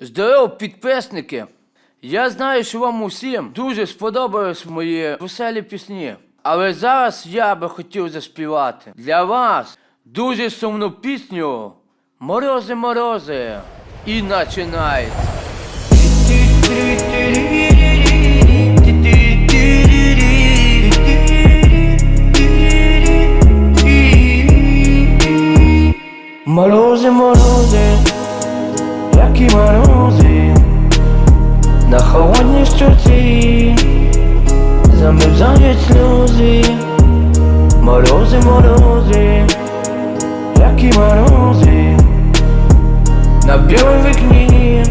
Здорово, підписники! Я знаю, що вам усім дуже сподобались мої веселі пісні. Але зараз я би хотів заспівати для вас дуже сумну пісню Морози, морози. І починається. Морози, морози, які морози, на холодній щоці замерзають сльози, морози, морози, які морози, на білому вікні,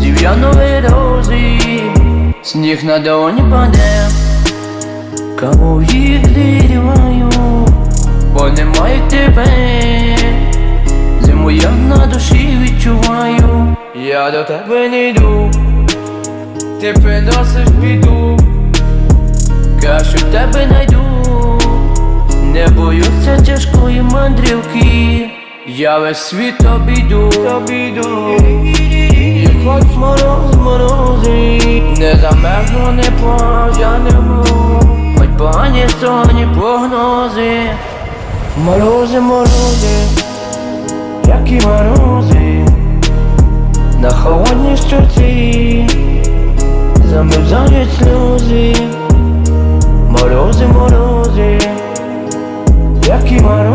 зів'янові рози, сніг на долоні паде, кого їх зігріваю бо немає тебе, я до тебе не йду, ти приносиш біду, краще в тебе найду, не боюся тяжкої мандрівки, я весь світ обійду, обійду, і хоч мороз, морози, не замерзну, не пожанемо, хоч погані сонні прогнози. Морози, морози, які морози, на холодній щурці замерзають сльози, морози, морози, які морози,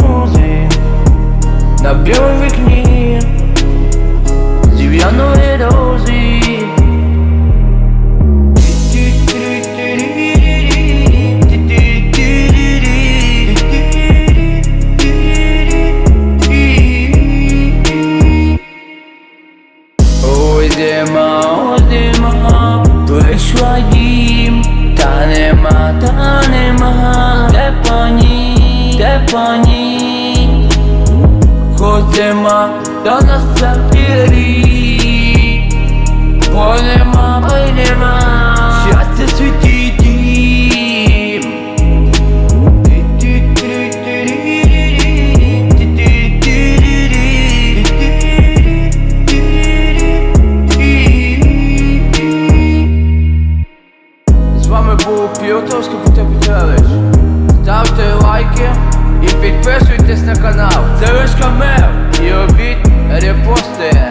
Ой, зима, прийшла дім, та нема, та нема, де пані, де пані, ходима до нас рік, Піотовський ти Петрович. Ставте лайки і підписуйтесь на канал. Це лиш камер і робіть репости.